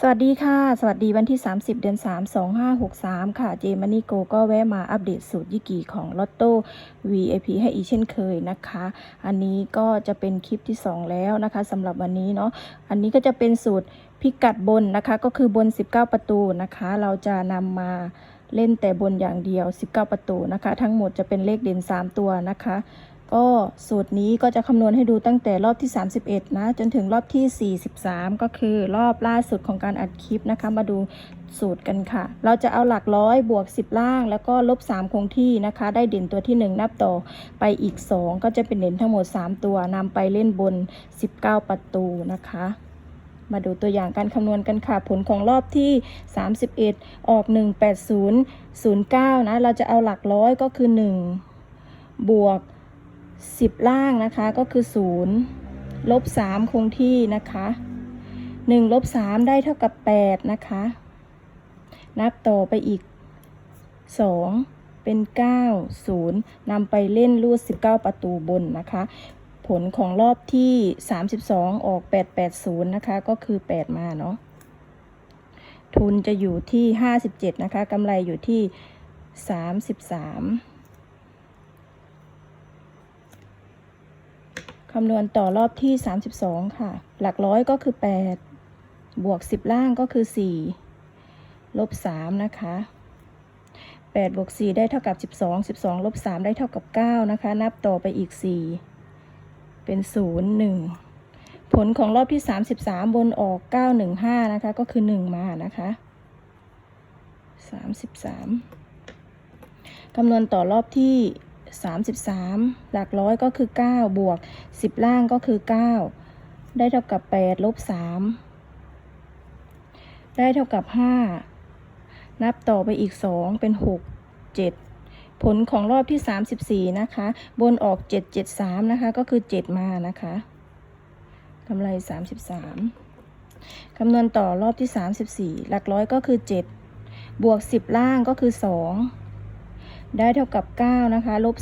สวัสดีค่ะ สวัสดีวันที่ 30 เดือน 3 2563 ค่ะ เจมานิโกก็แวะมาอัปเดตสูตรยิกีของลอตโต้ VIP ให้อีกเช่นเคยนะคะ อันนี้ก็จะเป็นคลิปที่ 2 แล้วนะคะสำหรับวันนี้เนาะ อันนี้ก็จะเป็นสูตรพิกัดบนนะคะ ก็คือบน 19 ประตูนะคะ เราจะนำมาเล่นแต่บนอย่างเดียว 19 ประตูนะคะ ทั้งหมดจะเป็นเลขเด่น 3 ตัวนะคะ ก็สูตรนี้ก็จะคำนวณให้ดูตั้งแต่รอบที่ 31 นะ จนถึงรอบที่ 43 ก็คือรอบล่าสุดของการอัดคลิปนะคะ มาดูสูตรกันค่ะ เราจะเอาหลักร้อยบวก 10 ล่าง แล้วก็ลบ 3 คงที่นะคะ ได้เด่นตัวที่ 1 นับต่อไปอีก 2 ก็จะเป็นเด่นทั้งหมด 3 ตัวนำไปเล่นบน 19 ประตูนะคะมาดูตัวอย่างการคำนวณกันค่ะ ผลของรอบที่ 31 ออก 18009 นะ เราจะเอาหลักร้อยก็คือ 1 บวก 10 ล่างนะคะก็คือ 0 ลบ 3 คงที่นะคะ 1 ลบ 3 ได้เท่ากับ 8 นะคะ นับต่อไปอีก 2 เป็น 9 0นำไปเล่นรูด 19 ประตูบนนะคะ ผลของรอบที่ 32 ออก 880 นะคะ ก็คือ 8 มาเนาะทุนจะอยู่ที่ 57 นะคะกำไรอยู่ที่ 33 คำนวณต่อรอบที่ 32 ค่ะ หลักร้อยก็คือ 8 บวก 10 ล่างก็คือ 4 ลบ 3 นะคะ 8 บวก 4 ได้เท่ากับ 12 12 ลบ 3 ได้เท่ากับ 9 นะคะ นับต่อไปอีก 4 เป็น 0 1 ผลของรอบที่ 33 บนออก 915 นะคะ ก็คือ 1 มานะคะ 33 คำนวณต่อรอบที่ 33 หลักร้อยก็คือ 9 บวก 10 ล่างก็คือ 9 ได้เท่ากับ 8 ลบ 3 ได้เท่ากับ 5 นับต่อไปอีก 2 เป็น 6 7 ผลของรอบที่ 34 นะคะ บนออก 7 7 3 นะคะ ก็คือ 7 มานะคะกำไร 33 คำนวณต่อรอบที่ 34 หลักร้อยก็คือ 7 บวก 10 ล่างก็คือ 2 ได้เท่ากับ 9 นะคะ ลบ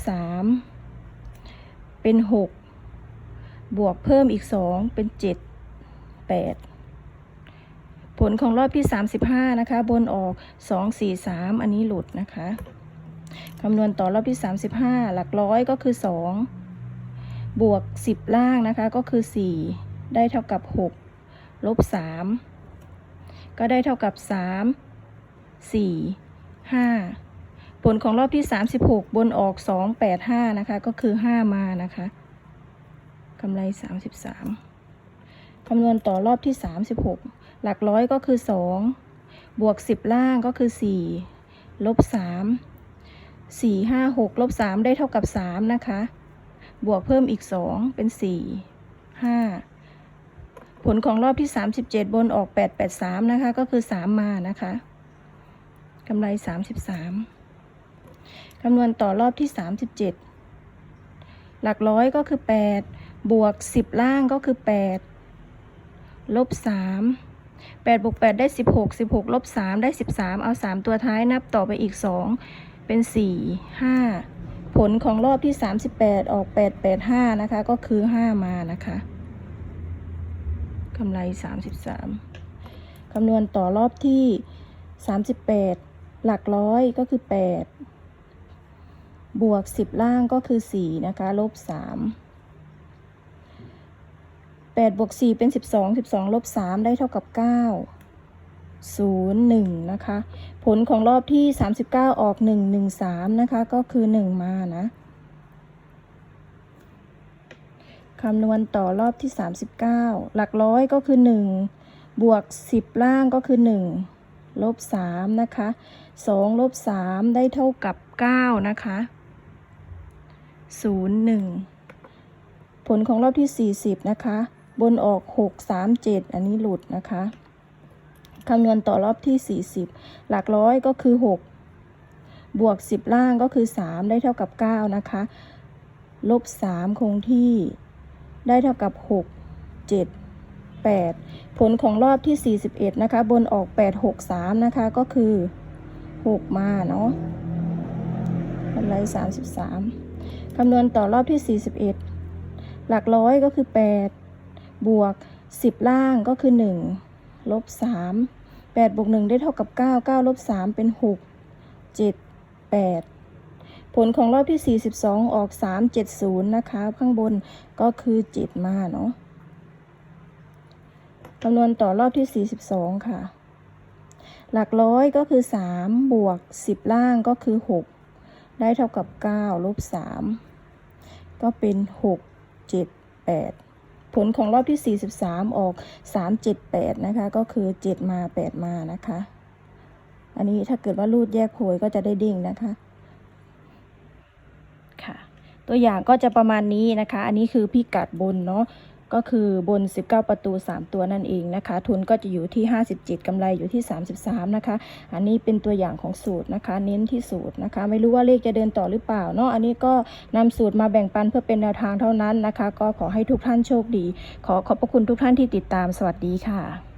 3 เป็น 6 บวกเพิ่มอีก 2 เป็น 7 8 ผลของรอบที่ 35 นะคะ บนออก 2 4 3 อันนี้หลุดนะคะคำนวณต่อรอบที่ 35 หลักร้อยก็คือ 2 บวก 10 ล่างนะคะก็คือ 4 ได้เท่ากับ 6 ลบ 3 ก็ได้เท่ากับ 3 4 5 ผลของรอบที่ 36 บนออก 2 8 5 นะคะ ก็คือ 5 มานะคะกำไร 33คำนวณต่อรอบที่ 36 หลักร้อยก็คือ 2 บวก 10 ล่างก็คือ 4 ลบ 3 4 5 6 ลบ 3 ได้เท่ากับ 3 นะคะ บวกเพิ่มอีก 2 เป็น 4 5 ผลของรอบที่ 37 บนออก 8 8 3 นะคะ ก็คือ 3 มานะคะกำไร 33 คำนวณต่อรอบที่ 37 หลักร้อยก็คือ 8 บวก 10 ล่างก็คือ 8 ลบ 3 8บวก8ได้ 16 16 ลบ 3 ได้ 13 เอา 3 ตัวท้ายนับต่อไปอีก 2 เป็น 4 5 ผลของรอบที่ 38 ออก 8 8 5 นะคะ ก็คือ 5 มานะคะกำไร 33คำนวณต่อรอบที่ 38 หลักร้อยก็คือ 8 บวก 10 ล่างก็คือ 4 นะคะ ลบ 3 8 บวก 4 เป็น 12 12 ลบ 3 ได้เท่ากับ 9 0 1 นะคะ ผลของรอบที่ 39 ออก 1 1 3 นะคะ ก็คือ 1 มานะ คำนวณต่อรอบที่ 39 หลักร้อยก็คือ 1 บวก 10 ล่างก็คือ 1 ลบ 3 นะคะ 2 ลบ 3 ได้เท่ากับ 9 นะคะ 0 1 ผลของรอบที่ 40 นะคะ บนออก 6 3 7 อันนี้หลุดนะคะคำนวณต่อรอบที่ 40 หลักร้อยก็คือ 6 บวก 10 ล่างก็คือ 3 ได้เท่ากับ 9 นะคะ ลบ 3 คงที่ ได้เท่ากับ 6 7 8 ผลของรอบที่ 41 นะคะ บนออก 8 6 3 นะคะ ก็คือ 6 มาเนาะกำไร33 คำนวณต่อรอบที่ 41 หลักร้อยก็คือ 8 บวก 10 ล่างก็คือ 1 ลบสามแปดบวกหนึ่งได้เท่ากับเก้าเก้าลบสามเป็นหกเจ็ดแปดผลของรอบที่สี่สิบสองออกสามเจ็ดศูนย์นะคะ ข้างบนก็คือเจ็ดมาเนาะคำนวณต่อรอบที่สี่สิบสองค่ะ หลักร้อยก็คือสามบวกสิบล่างก็คือหก ได้เท่ากับเก้าลบสามก็เป็นหกเจ็ดแปดผลของรอบที่ 43 ออก 378 นะคะ ก็คือ 7 มา 8 มานะคะ อันนี้ถ้าเกิดว่ารูดแยกโพยก็จะได้เด้งนะคะ ค่ะ ตัวอย่างก็จะประมาณนี้นะคะ อันนี้คือพิกัดบนเนาะ ก็คือบน 19 ประตู 3 ตัวนั่นเองนะคะ ทุนก็จะอยู่ที่ 57กำไรอยู่ที่ 33 นะคะ อันนี้เป็นตัวอย่างของสูตรนะคะ เน้นที่สูตรนะคะ ไม่รู้ว่าเลขจะเดินต่อหรือเปล่าเนาะ อันนี้ก็นำสูตรมาแบ่งปันเพื่อเป็นแนวทางเท่านั้นนะคะ ก็ขอให้ทุกท่านโชคดี ขอขอบพระคุณทุกท่านที่ติดตาม สวัสดีค่ะ